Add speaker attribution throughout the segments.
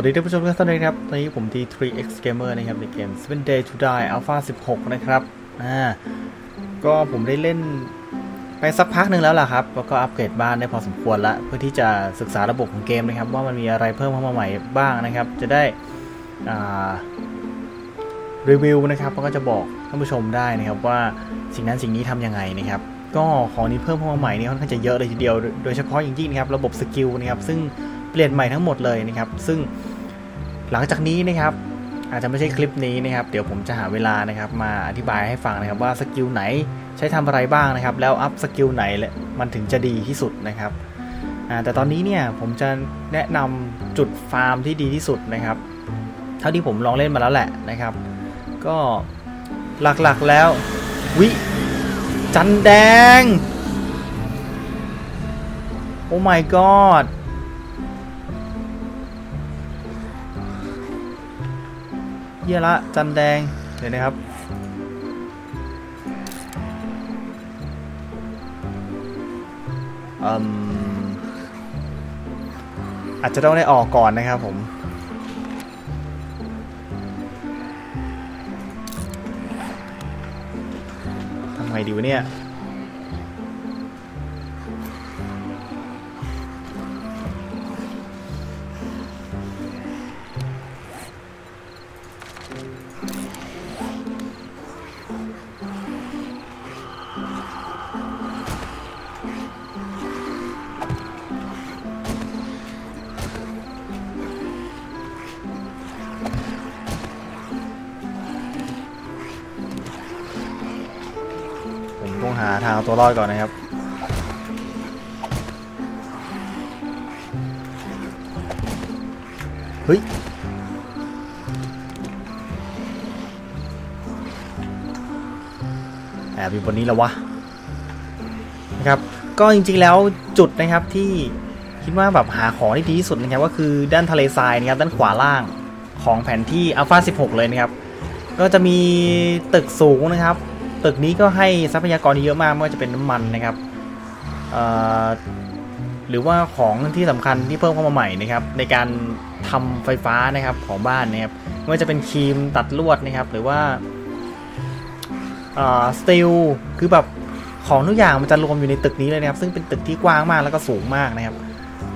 Speaker 1: สวัสดีท่านผู้ชมทุกท่านเลยครับตอนนี้ผมที 3x gamer นะครับ ในเกม Seven Day to Die Alpha 16 นะครับ อ่า ก็ผมได้เล่นไปสักพักหนึ่งแล้วล่ะครับ แล้วก็อัปเกรดบ้านได้พอสมควรละเพื่อที่จะศึกษาระบบของเกมนะครับ ว่ามันมีอะไรเพิ่มเข้ามาใหม่บ้างนะครับ จะได้ อ่า รีวิวนะครับแล้วก็จะบอกท่านผู้ชมได้นะครับว่าสิ่งนั้นสิ่งนี้ทำยังไงนะครับ ก็ของนี้เพิ่มเข้ามาใหม่นี่ค่อนข้างจะเยอะเลยทีเดียว โดยเฉพาะอย่างยิ่งนะครับระบบสกิลนะครับ ซึ่งเปลี่ยนใหม่ทั้งหมดเลยนะครับ ซึ่ง หลังจากนี้นะครับอาจจะไม่ใช่คลิปนี้นะครับ เดี๋ยวผมจะหาเวลานะครับมาอธิบายให้ฟังนะครับว่าสกิลไหนใช้ทำอะไรบ้างนะครับ แล้วอัพสกิลไหนมันถึงจะดีที่สุดนะครับแต่ตอนนี้เนี่ยผมจะแนะนำจุดฟาร์มที่ดีที่สุดนะครับ เท่าที่ผมลองเล่นมาแล้วแหละนะครับ ก็หลักๆแล้ว วิ จันแดง โอ้ my god ยี่ยละจันแดง เดี๋ยวนะครับอืมอาจจะต้องได้ออกก่อนนะครับผมทำไงดีวะเนี่ย ทางเอาตัวรอดก่อนนะครับเฮ้ยแอบอยู่บนนี้แล้ววะนะครับก็จริงๆแล้วจุดนะครับที่คิดว่าแบบหาของที่ดีที่สุดนะครับก็คือด้านทะเลทรายนะครับด้านขวาล่างของแผนที่ Alpha 16 เลยนะครับ ก็จะมีตึกสูงนะครับ ตึกนี้ก็ให้ทรัพยากรเยอะมากไม่ว่าจะเป็นน้ำมันนะครับหรือว่าของที่สำคัญที่เพิ่มเข้ามาใหม่นะครับ ในการทำไฟฟ้านะครับของบ้านนะครับไม่ว่าจะเป็นครีมตัดลวดนะครับ หรือว่าสตีลคือแบบของทุกอย่างมันจะรวมอยู่ในตึกนี้เลยนะครับ ซึ่งเป็นตึกที่กว้างมากแล้วก็สูงมากนะครับ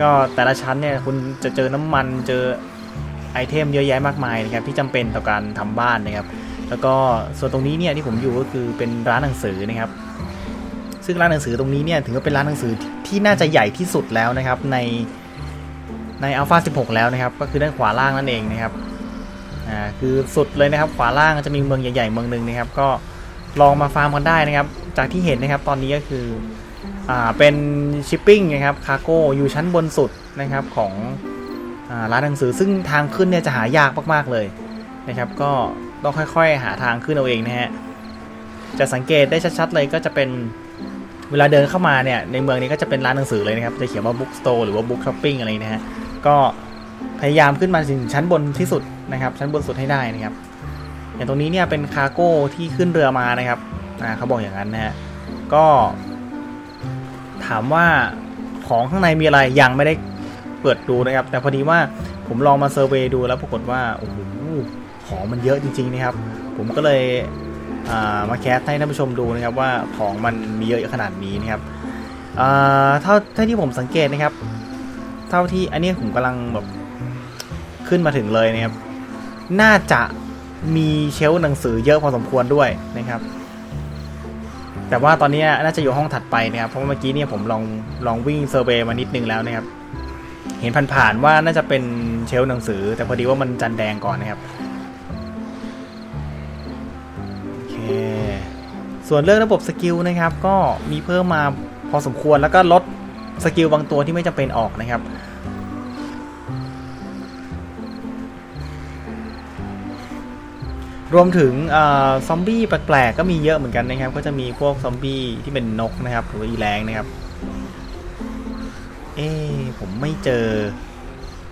Speaker 1: ก็แต่ละชั้นเนี่ยคุณจะเจอน้ำมันเจอไอเทมเยอะแยะมากมายนะครับที่จำเป็นต่อการทำบ้านนะครับ แล้วก็ส่วนตรงนี้เนี่ยที่ผมอยู่ก็คือเป็นร้านหนังสือนะครับ ซึ่งร้านหนังสือตรงนี้เนี่ยถือว่าเป็นร้านหนังสือที่น่าจะใหญ่ที่สุดแล้วนะครับ ในใน Alpha 16 แล้วนะครับ ก็คือด้านขวาล่างนั่นเองนะครับอ่าคือสุดเลยนะครับ ขวาล่างจะมีเมืองใหญ่ๆเมืองหนึ่งนะครับ ก็ลองมาฟาร์มกันได้นะครับ จากที่เห็นนะครับตอนนี้ก็คืออ่าเป็นชิปปิ้งนะครับคาโก้อยู่ชั้นบนสุดนะครับของอ่าร้านหนังสือซึ่งทางขึ้นเนี่ยจะหายากมากๆเลยนะครับ ก็ ต้องค่อย ๆ หาทางขึ้นเอาเองนะฮะ จะสังเกตได้ชัดๆเลยก็จะเป็นเวลาเดินเข้ามาเนี่ยในเมืองนี้ก็จะเป็นร้านหนังสือเลยนะครับ จะเขียนว่าบุ๊กสโตร์หรือว่าบุ๊กช้อปปิ้งอะไรนะฮะ ก็พยายามขึ้นมาถึงชั้นบนที่สุดนะครับ ชั้นบนสุดให้ได้นะครับ อย่างตรงนี้เนี่ยเป็นคาร์โก้ที่ขึ้นเรือมานะครับอ่าเขาบอกอย่างนั้นนะฮะ ก็ ถามว่าของข้างในมีอะไรยังไม่ได้เปิดดูนะครับ แต่พอดีว่าผมลองมาเซอร์เวยดูแล้วปรากฏว่าโอ้โห ของมันเยอะจริง ๆ นะครับ ผมก็เลยมาแคสให้ท่านผู้ชมดูนะครับว่าของมันมีเยอะขนาดนี้นะครับเท่าเท่าที่ผมสังเกตนะครับ เท่าที่อันนี้ผมกำลังแบบขึ้นมาถึงเลยนะครับ น่าจะมีเชลหนังสือเยอะพอสมควรด้วยนะครับ แต่ว่าตอนนี้น่าจะอยู่ห้องถัดไปนะครับ เพราะเมื่อกี้เนี่ยผมลองลองวิ่งเซอร์เวย์มานิดนึงแล้วนะครับ เห็นผ่านๆว่าน่าจะเป็นเชลหนังสือ แต่พอดีว่ามันจันแดงก่อนนะครับ ส่วนเรื่องระบบสกิลนะครับ ก็มีเพิ่มมาพอสมควรแล้วก็ลดสกิลบางตัวที่ไม่จำเป็นออกนะครับรวมถึงซอมบี้แปลกๆก็มีเยอะเหมือนกันนะครับ ก็จะมีพวกซอมบี้ที่เป็นนกนะครับหรือว่าอีแรงนะครับ เอ๊ผมไม่เจอ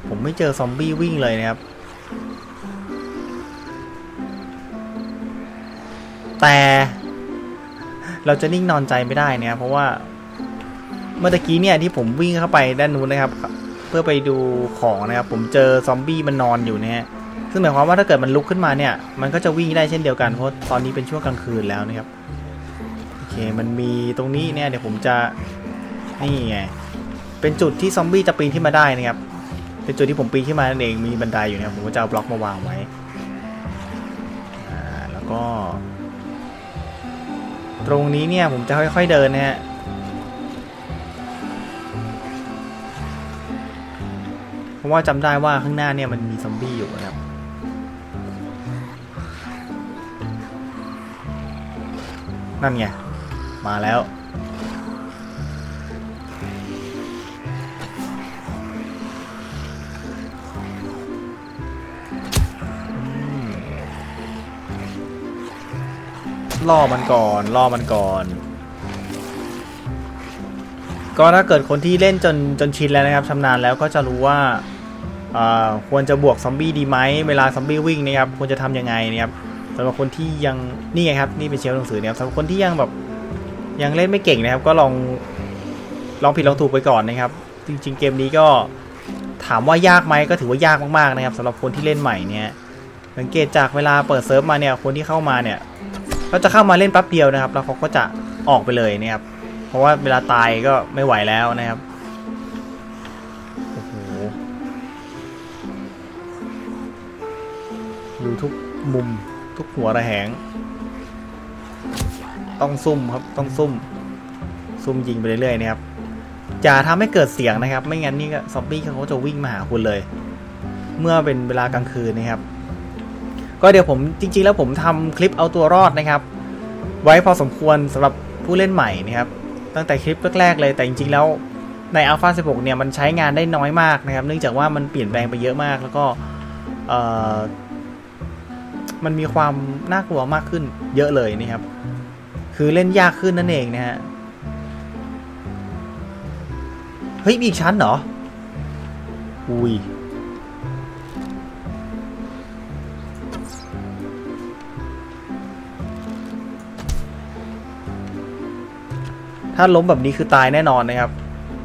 Speaker 1: ผมไม่เจอซอมบี้วิ่งเลยนะครับ แต่เราจะนิ่งนอนใจไม่ได้นะครับเพราะว่าเมื่อกี้เนี่ยที่ผมวิ่งเข้าไปด้านนู้นนะครับ เพื่อไปดูของนะครับ ผมเจอซอมบี้มันนอนอยู่นะฮะซึ่งหมายความว่าถ้าเกิดมันลุกขึ้นมาเนี่ย มันก็จะวิ่งได้เช่นเดียวกันเพราะตอนนี้เป็นช่วงกลางคืนแล้วนะครับโอเคมันมีตรงนี้เนี่ยเดี๋ยวผมจะนี่ไงเป็นจุดที่ซอมบี้จะปีนขึ้นมาได้นะครับ เป็นจุดที่ผมปีนขึ้นมานั่นเองมีบันไดอยู่นะครับผมก็จะเอาบล็อกมาวางไว้อ่าแล้วก็ ตรงนี้เนี่ยผมจะค่อย ๆเดินนะฮะเพราะว่าจำได้ว่าข้างหน้าเนี่ยมันมีซอมบี้อยู่นะครับนั่นไง มาแล้ว ล่อมันก่อนล่อมันก่อน ก็ถ้าเกิดคนที่เล่นจนจนชินแล้วนะครับชำนาญแล้วก็จะรู้ว่าอ่าควรจะบวกซอมบี้ดีไหมเวลาซอมบี้วิ่งนะครับควรจะทำยังไงนะครับสำหรับคนที่ยังนี่ไงครับนี่เป็นเชลฟ์หนังสือนะครับสำหรับคนที่ยังแบบยังเล่นไม่เก่งนะครับ ก็ลองลองผิดลองถูกไปก่อนนะครับ จริง ๆ เกมนี้ก็ถามว่ายากไหมก็ถือว่ายากมากๆนะครับสำหรับคนที่เล่นใหม่เนี่ยสังเกตจากเวลาเปิดเซิร์ฟมาเนี่ยคนที่เข้ามาเนี่ย ก็จะเข้ามาเล่นแป๊บเดียวนะครับ แล้วเขาก็จะออกไปเลยนะครับ เพราะว่าเวลาตายก็ไม่ไหวแล้วนะครับโอ้โหอยู่ทุกมุมทุกหัวระแหง ต้องซุ่มครับต้องซุ่ม ซุ่มยิงไปเรื่อยๆนะครับอย่าทำให้เกิดเสียงนะครับ ไม่งั้นนี่ก็ซอมบี้เขาจะวิ่งมาหาคุณเลย เมื่อเป็นเวลากลางคืนนะครับ ก็เดี๋ยวผมจริง ๆ แล้วผมทำคลิปเอาตัวรอดนะครับ ไว้พอสมควรสำหรับผู้เล่นใหม่นะครับ ตั้งแต่คลิปแรกๆเลยแต่จริง ๆ แล้วใน Alpha 16 เนี่ยมันใช้งานได้น้อยมากนะครับ เนื่องจากว่ามันเปลี่ยนแปลงไปเยอะมาก แล้วก็มันมีความน่ากลัวมากขึ้นเยอะเลยนะครับ คือเล่นยากขึ้นนั่นเองนะฮะเฮ้ยมีอีกชั้นเหรออุ้ย ถ้าล้มแบบนี้คือตายแน่นอนนะครับ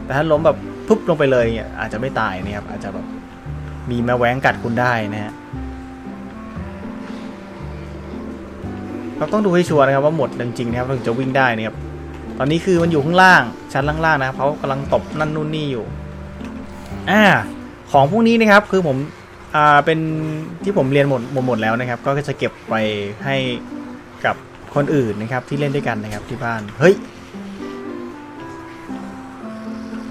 Speaker 1: แต่ถ้าล้มแบบปุ๊บลงไปเลยเนี่ยอาจจะไม่ตายนะครับ อาจจะแบบมีแมวแหวงกัดคุณได้นะฮะเราต้องดูให้ชัวร์นะครับว่าหมดจริงๆนะครับถึงจะวิ่งได้นะครับ ตอนนี้คือมันอยู่ข้างล่างชั้นล่างๆนะครับเขากำลังตบนั่นนู่นนี่อยู่อ่าของพวกนี้นะครับคือผมอ่าเป็นที่ผมเรียนหมดหมดหมดแล้วนะครับ ก็จะเก็บไปให้กับคนอื่นนะครับที่เล่นด้วยกันนะครับที่บ้านเฮ้ย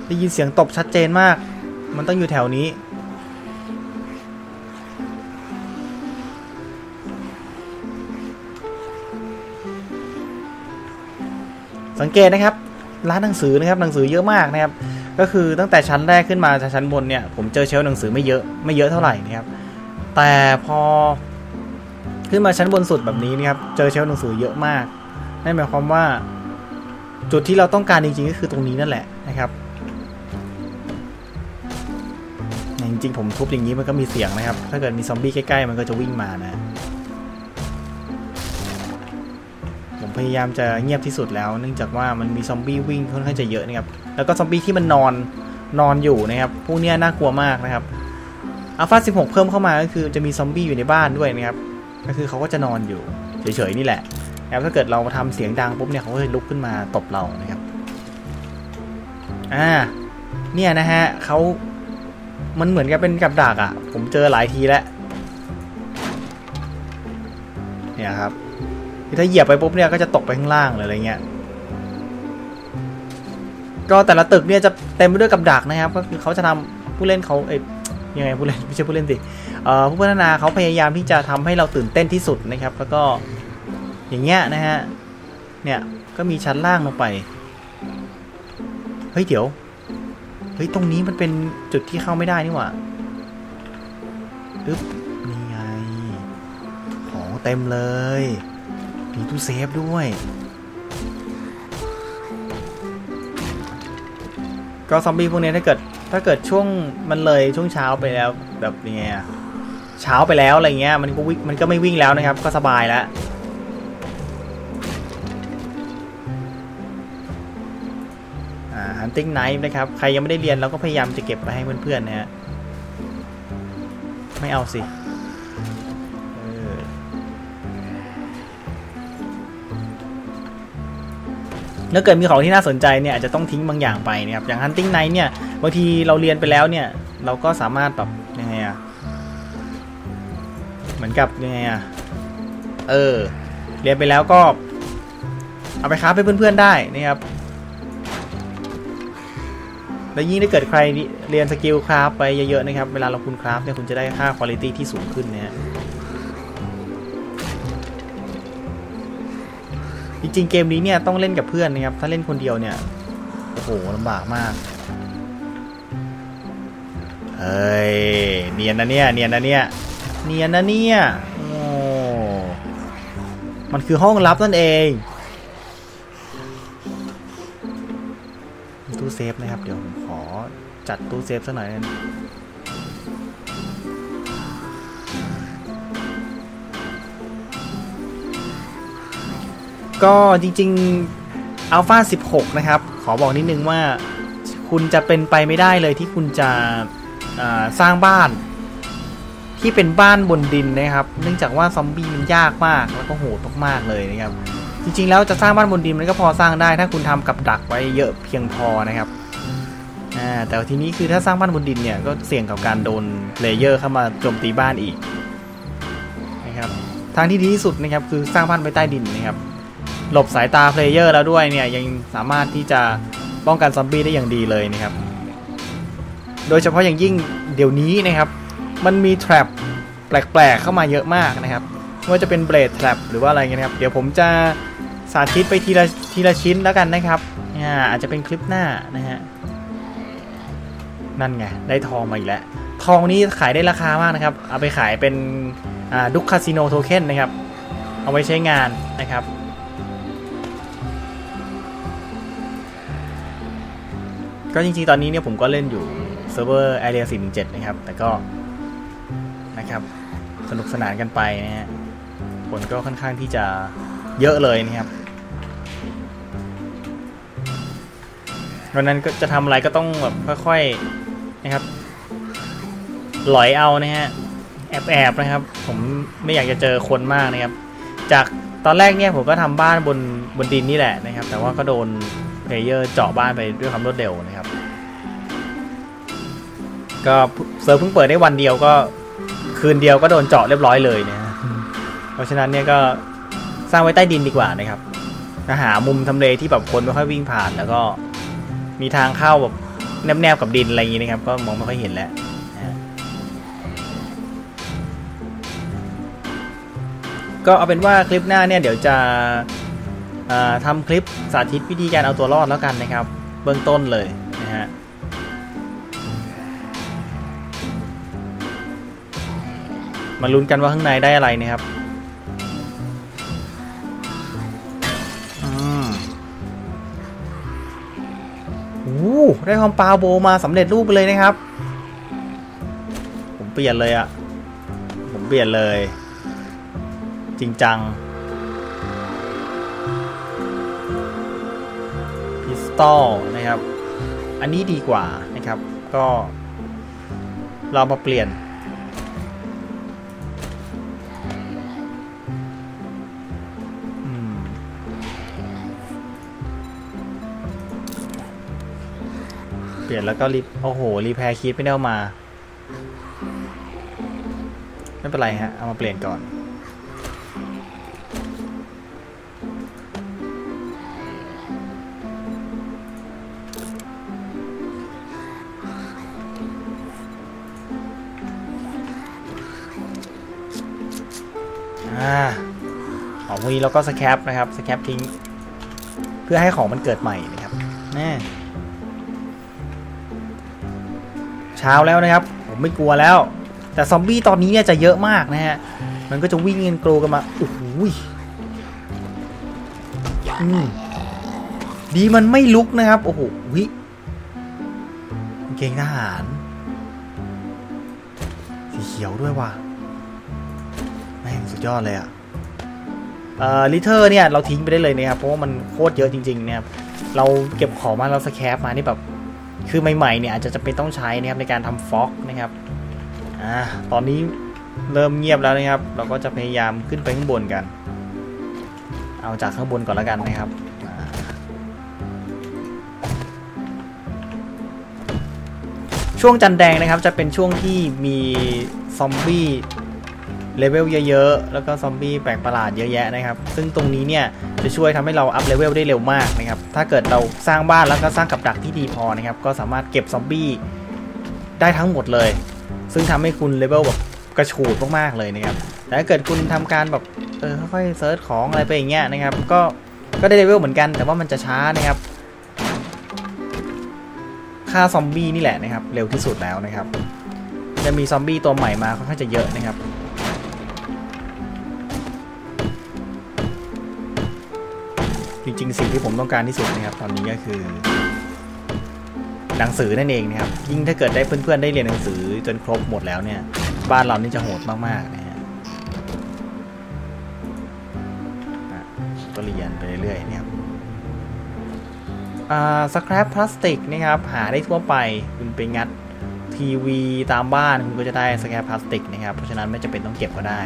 Speaker 1: ได้ยินเสียงตบชัดเจนมาก มันต้องอยู่แถวนี้ สังเกตนะครับ ร้านหนังสือนะครับ หนังสือเยอะมากนะครับ ก็คือตั้งแต่ชั้นแรกขึ้นมาจากชั้นบนเนี่ย ผมเจอเชลหนังสือไม่เยอะ ไม่เยอะเท่าไหร่นะครับ แต่พอขึ้นมาชั้นบนสุดแบบนี้นะครับ เจอเชลหนังสือเยอะมาก นั่นหมายความว่าจุดที่เราต้องการจริงๆก็คือตรงนี้นั่นแหละนะครับ จริง ๆ ผมทุบอย่างนี้มันก็มีเสียงนะครับ ถ้าเกิดมีซอมบี้ใกล้ๆมันก็จะวิ่งมานะ ผมพยายามจะเงียบที่สุดแล้ว เนื่องจากว่ามันมีซอมบี้วิ่งค่อนข้างจะเยอะนะครับ แล้วก็ซอมบี้ที่มันนอนนอนอยู่นะครับ พวกนี้น่ากลัวมากนะครับอัลฟา16 เพิ่มเข้ามาก็คือจะมีซอมบี้อยู่ในบ้านด้วยนะครับ ก็คือเขาก็จะนอนอยู่เฉยๆนี่แหละแล้วถ้าเกิดเราทำเสียงดังปุ๊บเนี่ยเขาก็จะลุกขึ้นมาตบเรานะครับ อ่า เนี่ยนะฮะเขา มันเหมือนกับเป็นกับดักอะ่ะ ผมเจอหลายทีแล้ว เนี่ยครับ ถ้าเหยียบไปปุ๊บเนี่ยก็จะตกไปข้างล่างเลยอะไรเงี้ย ก็แต่ละตึกเนี่ยจะเต็มไปด้วยกับดักนะครับ ก็คือเขาจะทำผู้เล่นเขาเอ้ยยังไงผู้เล่นไม่ใช่ผู้เล่นสิผู้พัฒนาเขาพยายามที่จะทำให้เราตื่นเต้นที่สุดนะครับ แล้วก็อย่างเงี้ยนะฮะ เนี่ยก็มีชั้นล่างลงไป เฮ้ยเดี๋ยว เฮ้ย ตรงนี้มันเป็นจุดที่เข้าไม่ได้นี่หว่าอึ๊บ นี่ไง ของเต็มเลย มีตู้เซฟด้วย ก็ซอมบี้พวกนี้ถ้าเกิด ถ้าเกิดช่วงมันเลยช่วงเช้าไปแล้วแบบยังไงอะเช้าไปแล้วอะไรเงี้ยมันก็วิ่งมันก็ไม่วิ่งแล้วนะครับ ก็สบายแล้ว ฮัน hunting knife นะครับ ใครยังไม่ได้เรียนเราก็พยายามจะเก็บไปให้เพื่อนๆนะฮะ ไม่เอาสิเออถ้าเกิดมีของที่น่าสนใจเนี่ยอาจจะต้องทิ้งบางอย่างไปนะครับ อย่าง hunting knife เนี่ยบางทีเราเรียนไปแล้วเนี่ย เราก็สามารถแบบยังไงอะเหมือนกับยังไงอะเออ เรียนไปแล้วก็ เอาไปค้าไปเพื่อนๆได้นะครับ แล้วยิ่งถ้าเกิดใครเรียนสกิลคราฟไปเยอะๆนะครับ เวลาเราคุณคราฟเนี่ยคุณจะได้ค่าคุณภาพที่สูงขึ้นนะฮะจริงๆเกมนี้เนี่ยต้องเล่นกับเพื่อนนะครับ ถ้าเล่นคนเดียวเนี่ย โอ้โหลำบากมาก เฮ้ย เนียนนะเนี่ย เนียนนะเนี่ย เนียนนะเนี่ย โอ้ มันคือห้องลับนั่นเองตู้เซฟนะครับ เดี๋ยวผม จัดตู้เซฟสักหน่อยก็จริงๆ Alpha 16 นะครับ ขอบอกนิดนึงว่าคุณจะเป็นไปไม่ได้เลยที่คุณจะสร้างบ้านที่เป็นบ้านบนดินนะครับ เนื่องจากว่าซอมบี้มันยากมากแล้วก็โหดมากๆเลยนะครับ จริงๆ แล้วจะสร้างบ้านบนดินมันก็พอสร้างได้ถ้าคุณทำกับดักไว้เยอะเพียงพอนะครับ อ่าแต่ทีนี้คือถ้าสร้างบ้านบนดินเนี่ยก็เสี่ยงกับการโดนเลเยอร์เข้ามาโจมตีบ้านอีกนะครับทางที่ดีที่สุดนะครับคือสร้างบ้านไว้ใต้ดินนะครับหลบสายตาเพลเยอร์แล้วด้วยเนี่ยยังสามารถที่จะป้องกันซอมบี้ได้อย่างดีเลยนะครับ โดยเฉพาะอย่างยิ่งเดี๋ยวนี้นะครับ มันมีแทรปแปลกๆเข้ามาเยอะมากนะครับไม่ว่าจะเป็นเบรดแทรปหรือว่าอะไรเงี้ยครับ เดี๋ยวผมจะสาธิตไปทีละทีละชิ้นแล้วกันนะครับอ่าอาจจะเป็นคลิปหน้านะฮะ นั่นไง ได้ทองมาอีกแล้ว ทองนี้ขายได้ราคามากนะครับ เอาไปขายเป็นดุกคาสิโนโทเค็นนะครับ เอาไว้ใช้งานนะครับ ก็จริงๆ ตอนนี้เนี่ยผมก็เล่นอยู่เซิร์ฟเวอร์ Area 417 นะครับ แต่ก็นะครับ สนุกสนานกันไปนะฮะผลก็ค่อนข้างที่จะเยอะเลยนะครับวันนั้นก็จะทำอะไรก็ต้องแบบค่อยๆ นะครับหลอยเอานะฮะแอบๆนะครับ ผมไม่อยากจะเจอคนมากนะครับ จากตอนแรกเนี่ยผมก็ทำบ้านบนบนดินนี่แหละนะครับ แต่ว่าก็โดนเพลเยอร์เจาะบ้านไปด้วยความรวดเร็วนะครับ ก็เซิร์ฟเพิ่งเปิดได้วันเดียวก็คืนเดียวก็โดนเจาะเรียบร้อยเลยนะเพราะฉะนั้นเนี่ยก็สร้างไว้ใต้ดินดีกว่านะครับหามุมทำเลที่แบบคนไม่ค่อยวิ่งผ่านแล้วก็มีทางเข้าแบบ แนบๆกับดินอะไรอย่างนี้นะครับ ก็มองไม่ค่อยเห็นแล้วก็เอาเป็นว่าคลิปหน้าเนี่ยเดี๋ยวจะทำคลิปสาธิตวิธีการเอาตัวรอดแล้วกันนะครับ เบื้องต้นเลยนะฮะมาลุ้นกันว่าข้างในได้อะไรนะครับ โอ้ได้คอมปาโบมาสำเร็จรูปไปเลยนะครับ ผมเปลี่ยนเลยอะผมเปลี่ยนเลย จริงจัง พิสตอลนะครับ อันนี้ดีกว่านะครับ ก็เรามาเปลี่ยน ลี่ยนแล้วก็รีโอ้โห รีแพร์คีดไม่ได้เอามา ไม่เป็นไรฮะ เอามาเปลี่ยนก่อนอ่าของพวกนี้เราก็สแคปนะครับ สแคปทิ้ง เพื่อให้ของมันเกิดใหม่นะครับแน่ ช้าแล้วนะครับ ผมไม่กลัวแล้ว แต่ซอมบี้ตอนนี้เนี่ยจะเยอะมากนะฮะ มันก็จะวิ่งเงินโกรกันมาโอ้โหดีมันไม่ลุกนะครับ โอ้โหวิเกงทหาร สีเขียวด้วยว่ะแม่งสุดยอดเลยอะเอ่อลิเทอร์เนี่ยเราทิ้งไปได้เลยนะครับเพราะว่ามันโคตรเยอะจริงๆเนะครับเราเก็บของมาเราสแครปมานี่แบบ คือใหม่ๆเนี่ยอาจจะจำเป็นต้องใช้นะครับในการทำฟ็อกนะครับอ่าตอนนี้เริ่มเงียบแล้วนะครับ เราก็จะพยายามขึ้นไปข้างบนกัน เอาจากข้างบนก่อนแล้วกันนะครับช่วงจันแดงนะครับจะเป็นช่วงที่มีซอมบี้ เลเวลเยอะๆ แล้วก็ซอมบี้แปลกประหลาดเยอะแยะนะครับ ซึ่งตรงนี้เนี่ยจะช่วยทำให้เราอัพเลเวลได้เร็วมากนะครับ ถ้าเกิดเราสร้างบ้านแล้วก็สร้างกับดักที่ดีพอนะครับ ก็สามารถเก็บซอมบี้ได้ทั้งหมดเลย ซึ่งทำให้คุณเลเวลแบบกระฉูดมากๆเลยนะครับ แต่ถ้าเกิดคุณทำการแบบเออค่อยๆเซิร์ชของอะไรไปอย่างเงี้ยนะครับ ก็ก็ได้เลเวลเหมือนกัน แต่ว่ามันจะช้านะครับฆ่าซอมบี้นี่แหละนะครับ เร็วที่สุดแล้วนะครับ จะมีซอมบี้ตัวใหม่มาค่อนข้างจะเยอะนะครับ จริงๆสิ่งที่ผมต้องการที่สุดนะครับตอนนี้ก็คือหนังสือนั่นเองนะครับยิ่งถ้าเกิดได้เพื่อนๆได้เรียนหนังสือจนครบหมดแล้วเนี่ย บ้านเรานี่จะโหดมากๆนะฮะก็เรียนไปเรื่อยๆนะครับอ่าสครับพลาสติกนะครับหาได้ทั่วไปคุณไปงัดทีวีตามบ้านคุณก็จะได้สครับพลาสติกนะครับเพราะฉะนั้นไม่จำเป็นต้องเก็บก็ได้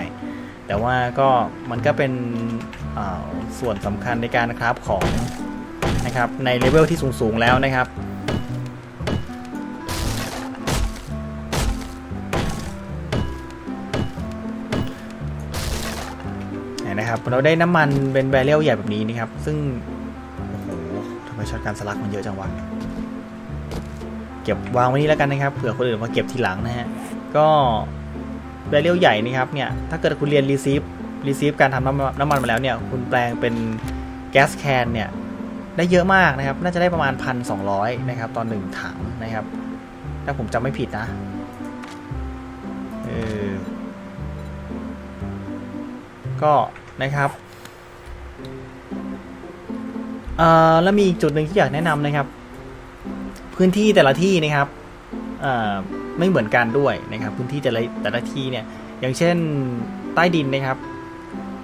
Speaker 1: แต่ว่าก็มันก็เป็น ส่วนสำคัญในการคราฟของนะครับในเลเวลที่สูงๆแล้วนะครับเนี่ยนะครับเราได้น้ำมันเป็นแบเรลใหญ่แบบนี้นะครับ ซึ่งโอ้โหทำไมช็อตการสลักมันเยอะจังวะเก็บวางไว้นี่แล้วกันนะครับเผื่อคนอื่นมาเก็บทีหลังนะฮะก็แบเรลใหญ่นะครับเนี่ยถ้าเกิดคุณเรียนรีซีฟ รีซีฟการทำน้ำน้ำมันมาแล้วเนี่ย คุณแปลงเป็นแก๊สแคนเนี่ย ได้เยอะมากนะครับ น่าจะได้ประมาณ 1,200 นะครับ ตอนหนึ่งถังนะครับ ถ้าผมจำไม่ผิดนะ เออ ก็นะครับเออแล้วมีอีกจุดหนึ่งที่อยากแนะนำนะครับ พื้นที่แต่ละที่นะครับเออไม่เหมือนกันด้วยนะครับ พื้นที่แต่ละแต่ละที่เนี่ยอย่างเช่นใต้ดินนะครับ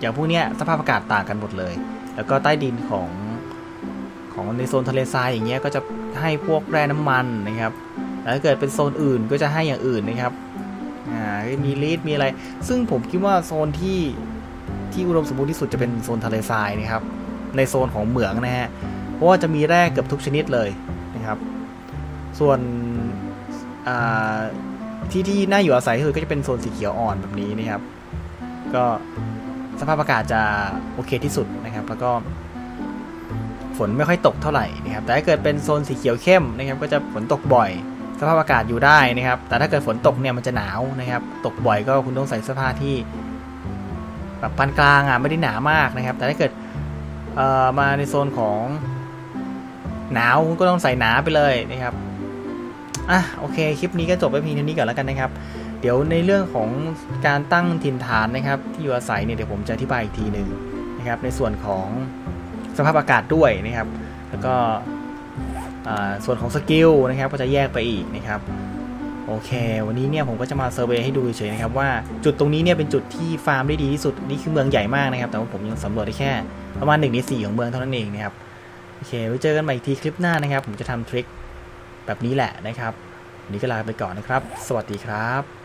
Speaker 1: อย่างพวกเนี้ยสภาพอากาศต่างกันหมดเลย แล้วก็ใต้ดินของของในโซนทะเลทรายอย่างเงี้ยก็จะให้พวกแร่น้ำมันนะครับแล้วถ้าเกิดเป็นโซนอื่นก็จะให้อย่างอื่นนะครับอ่ามีลีดมีอะไร ซึ่งผมคิดว่าโซนที่ที่อุดมสมบูรณ์ที่สุดจะเป็นโซนทะเลทรายนะครับ ในโซนของเหมืองนะฮะเพราะว่าจะมีแร่เกือบทุกชนิดเลยนะครับ ส่วนที่ที่น่าอยู่อาศัยคือก็จะเป็นโซนสีเขียวอ่อนแบบนี้นะครับ ก็ สภาพอากาศจะโอเคที่สุดนะครับ แล้วก็ฝนไม่ค่อยตกเท่าไหร่นะครับ แต่ถ้าเกิดเป็นโซนสีเขียวเข้มนะครับ ก็จะฝนตกบ่อย สภาพอากาศอยู่ได้นะครับ แต่ถ้าเกิดฝนตกเนี่ยมันจะหนาวนะครับ ตกบ่อยก็คุณต้องใส่เสื้อผ้าที่แบบปานกลางอะไม่ได้หนามากนะครับ แต่ถ้าเกิดเอ่อมาในโซนของหนาวก็ต้องใส่หนาไปเลยนะครับอะโอเค คลิปนี้ก็จบไปเพียงเท่านี้ก่อนแล้วกันนะครับ ดี๋ยวในเรื่องของการตั้งถิ่นฐานนะครับ ที่อยู่อาศัยเนี่ยเดี๋ยวผมจะอธิบายอีกทีหนึ่งนะครับ ในส่วนของสภาพอากาศด้วยนะครับ แล้วก็ส่วนของสกิลนะครับก็จะแยกไปอีกนะครับโอเค วันนี้เนี่ยผมก็จะมาเซอร์เวยให้ดูเฉยๆนะครับว่าจุดตรงนี้เนี่ยเป็นจุดที่ฟาร์มได้ดีที่สุดนี่คือเมืองใหญ่มากนะครับ แต่ว่าผมยังสำรวจได้แค่ประมาณ1ใน4ของเมืองเท่านั้นเองนะครับโอเคไว้เจอกันใหม่อีกทีคลิปหน้านะครับ ผมจะทำทริคแบบนี้แหละนะครับวันนี้ก็ลาไปก่อนนะครับ สวัสดีครับ